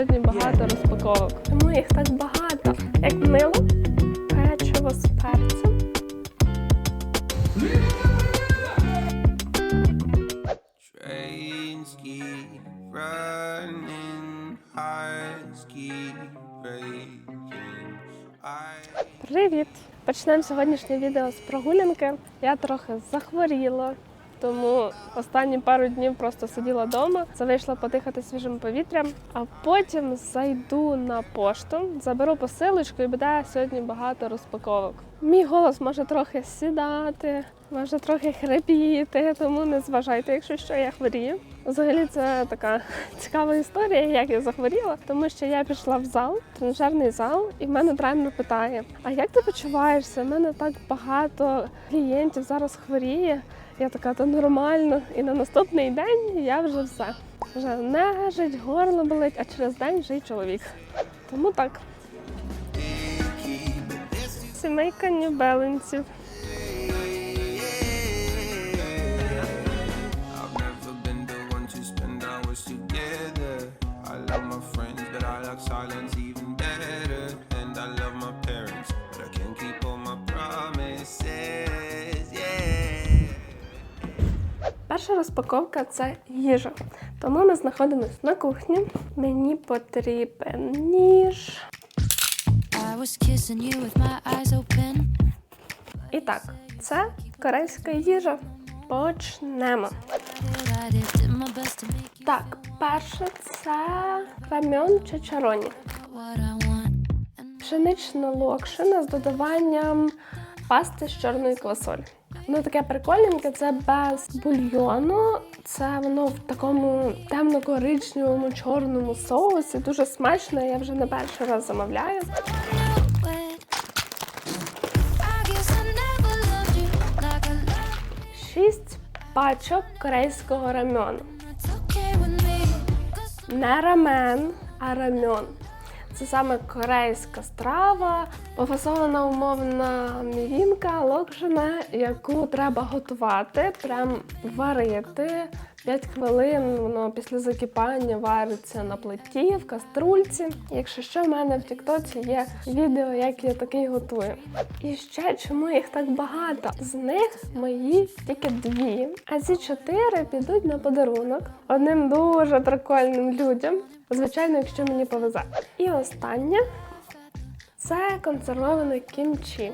сьогодні багато розпаковок. Тому їх так багато. Як мило, печиво з перцем. Привіт! Почнемо сьогоднішнє відео з прогулянки. Я трохи захворіла, тому останні пару днів просто сиділа вдома, вийшла подихати свіжим повітрям, а потім зайду на пошту, заберу посилочку і буде сьогодні багато розпаковок. Мій голос може трохи сідати, може трохи хрипіти, тому не зважайте, якщо що я хворію. Взагалі це така цікава історія, як я захворіла, тому що я пішла в зал, тренажерний зал, і в мене тренер питає: А як ти почуваєшся? У мене так багато клієнтів зараз хворіє. Я така, то нормально. І на наступний день я вже все. Вже нежить, горло болить, а через день вже й чоловік. Тому так. Сімейка нюбеленців. I've Перша розпаковка це їжа. Тому ми знаходимося на кухні. Мені потрібен ніж. І так, це корейська їжа. Почнемо. Так, перше це рамьон чачароні. what I want. And Пшенична локшина з додаванням пасти з чорної квасолі. Воно таке прикольненьке, це без бульйону. Це воно в такому темно-коричневому чорному соусі. Дуже смачно, я вже не перший раз замовляю. Шість пачок корейського рамьону. Не рамен, а рамьон. Це саме корейська страва, пофасована умовна мівінка, локшина, яку треба готувати, прям варити. 5 хвилин воно після закипання вариться на плиті в каструльці. Якщо що, в мене в Тіктоці є відео, як я такий готую. І ще чому їх так багато? З них мої тільки дві, а ці чотири підуть на подарунок одним дуже прикольним людям. Звичайно, якщо мені повезе. І останнє це консервоване кімчі.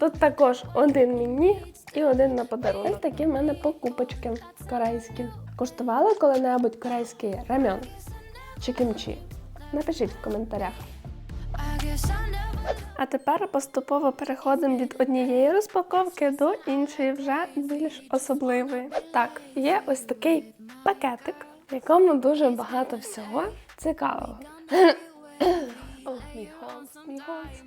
Тут також один мені і один на подарунок. Ось такі в мене покупочки корейські. Куштували коли-небудь корейський рамьон чи кімчі? Напишіть в коментарях. А тепер поступово переходимо від однієї розпаковки до іншої, вже більш особливої. Так, є ось такий пакетик, в якому дуже багато всього цікавого. О, мій голос, мій голос.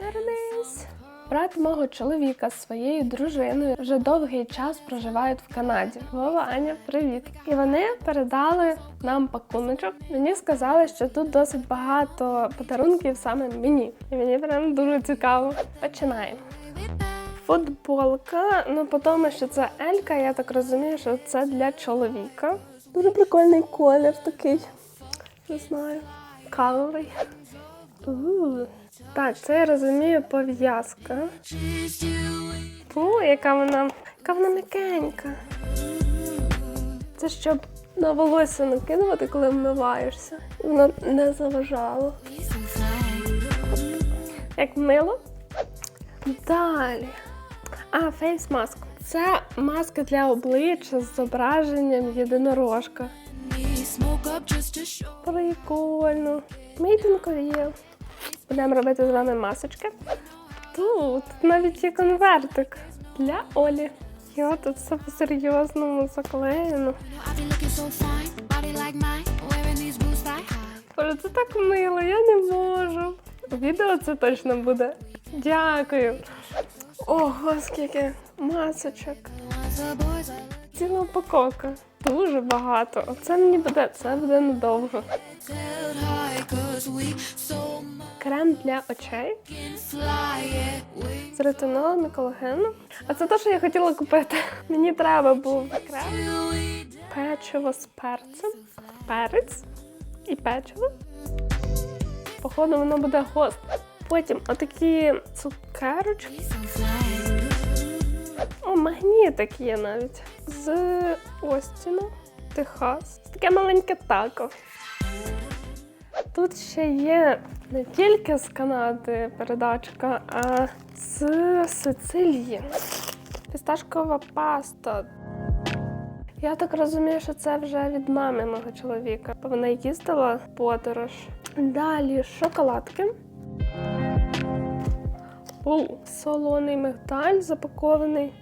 Вернись. Брат мого чоловіка з своєю дружиною вже довгий час проживають в Канаді. Вова, Аня, привіт! І вони передали нам пакуночок. Мені сказали, що тут досить багато подарунків саме мені. І мені прям дуже цікаво. Починаємо. Футболка, ну по тому, що це Елька, я так розумію, що це для чоловіка. Дуже прикольний колір такий. Не знаю. Кавовий. Так, це я розумію пов'язка. Фу, яка вона, яка вона м'якенька. Це щоб на волосся накидувати, коли вмиваєшся. Воно не заважало. Як мило. Далі. А, фейс маск. Це маска для обличчя з зображенням єдинорожка. Прикольно. In Korea. Будемо робити з вами масочки. Тут навіть є конвертик для Олі. Йо, тут все по-серйозному заклеєно. Боже, це так мило, я не можу. Відео це точно буде. Дякую. Ого, скільки масочок. Ціла упаковка. Дуже багато. Оце мені буде, це буде much Крем для очей з ретинолом і колагеном. А це те, що я хотіла купити. Мені треба був крем. печиво з перцем, перець і печиво. Походу, воно буде гостре. Потім отакі цукерочки. О, магнітик є навіть. З Остіна, Техас. Таке маленьке тако. Тут ще є не тільки з Канади передачка, а з Сицилії. Фісташкова паста. Я так розумію, що це вже від мами мого чоловіка. Вона їздила в подорож. Далі шоколадки. Оу, солоний мигдаль запакований.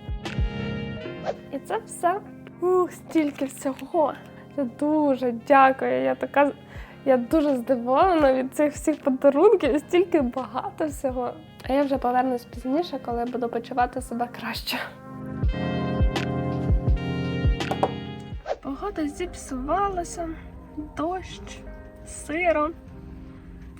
Це все. Ух, стільки всього. Я дуже дякую. Я така. Я дуже здивована від цих всіх подарунків, стільки багато всього. А я вже повернусь пізніше, коли буду почувати себе краще. Погода зіпсувалася, дощ, сиро,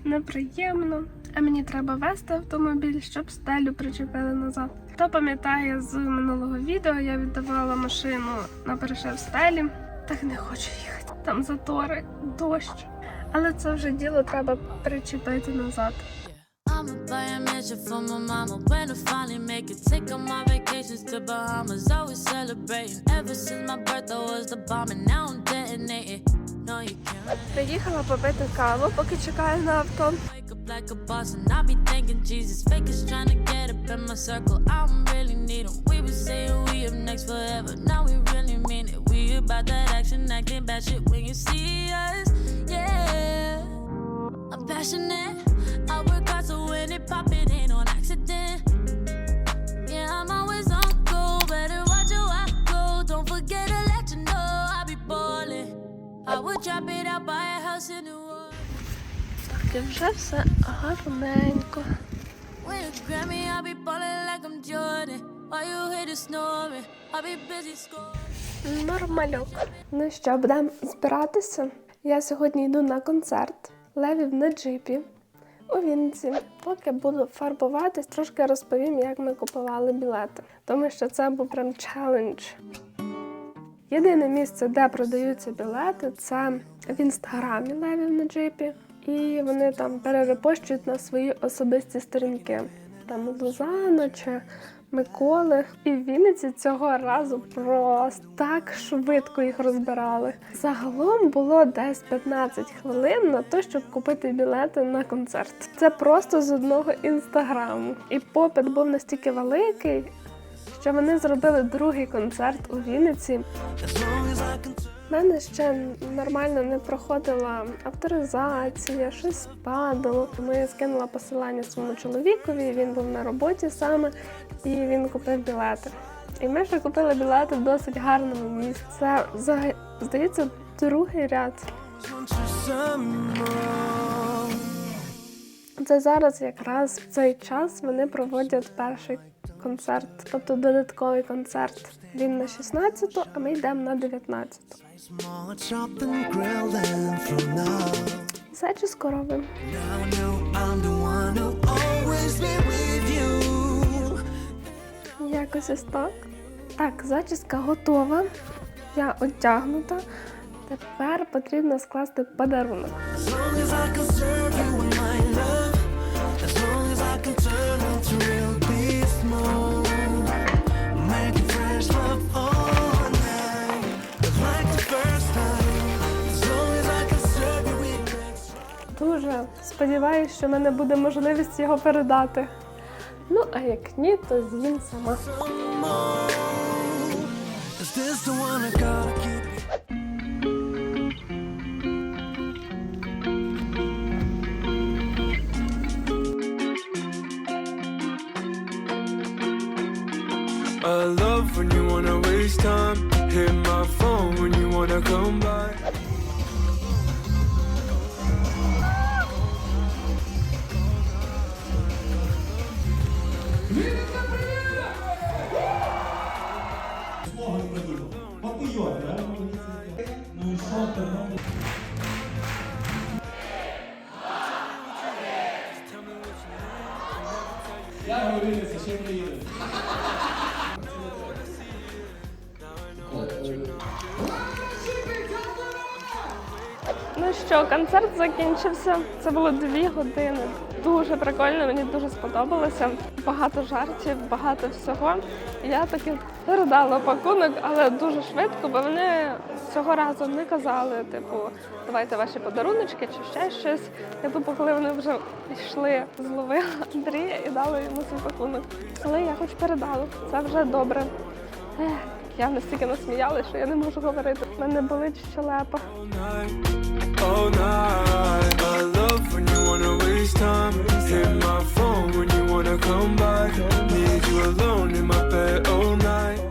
неприємно. А мені треба вести автомобіль, щоб стелю причепили назад. Хто пам'ятає з минулого відео, я віддавала машину на перешив стелі. Так не хочу їхати. Там затори, дощ. Але це вже діло треба причепити назад. Приїхала попити каву, поки чекаю на авто. Like a boss, and I be thinking Jesus. Fake is trying to get up in my circle. I don't really need 'em. We were saying we up next forever. Now we really mean it. We about that action, acting bad shit when you see us. Yeah, I'm passionate. I work hard so when it pop, it ain't on accident. Yeah, I'm always on go. Better watch your I go. Don't forget to let you know I be ballin'. I would drop it out, buy a house in New Orleans. Так, вже все гарненько. Нормальок. Ну що, будемо збиратися. Я сьогодні йду на концерт Левів на джипі у Вінниці. Поки буду фарбуватись, трошки розповім, як ми купували білети. Тому що це був прям челендж. Єдине місце, де продаються білети, це в інстаграмі Левів на джипі. І вони там перерепощують на свої особисті сторінки. Там Лузано чи Миколи. І в Вінниці цього разу просто так швидко їх розбирали. Загалом було десь 15 хвилин на те, щоб купити білети на концерт. Це просто з одного інстаграму. І попит був настільки великий, що вони зробили другий концерт у Вінниці. Мене ще нормально не проходила авторизація, щось падало. Я скинула посилання своєму чоловікові. Він був на роботі саме, і він купив білети. І ми ще купили білети в досить гарному місці. Це здається другий ряд. Це зараз якраз цей час вони проводять перший концерт, тобто додатковий концерт. Він на 16-ту, а ми йдемо на 19-ту. Small chopped and grilled and from now. Зачіску робимо. I know I'm the one who'll always be with you. Якось ось так. Так, зачіска готова. Я одягнута. Тепер потрібно скласти подарунок. Дуже сподіваюся, що в мене буде можливість його передати. Ну, а як ні, то з'їм сама. I love when you wanna waste time. Hit my phone when you wanna come by. Слово не придумав. Папуйот, реально. Ну і що Тернопіль? Я говорилися, ще приїду. Ну що, концерт закінчився. Це було дві години. Дуже прикольно, мені дуже сподобалося. Багато жартів, багато всього. Я таки передала пакунок, але дуже швидко, бо вони цього разу не казали, типу, давайте ваші подаруночки чи ще щось. Я типу, коли вони вже йшли, зловила Андрія і дала йому свій пакунок. Але я хоч передала, це вже добре. Ех, я настільки насміялася, що я не можу говорити. У мене болить щелепа. Oh, night. I love wanna come by? Need you alone in my bed all night.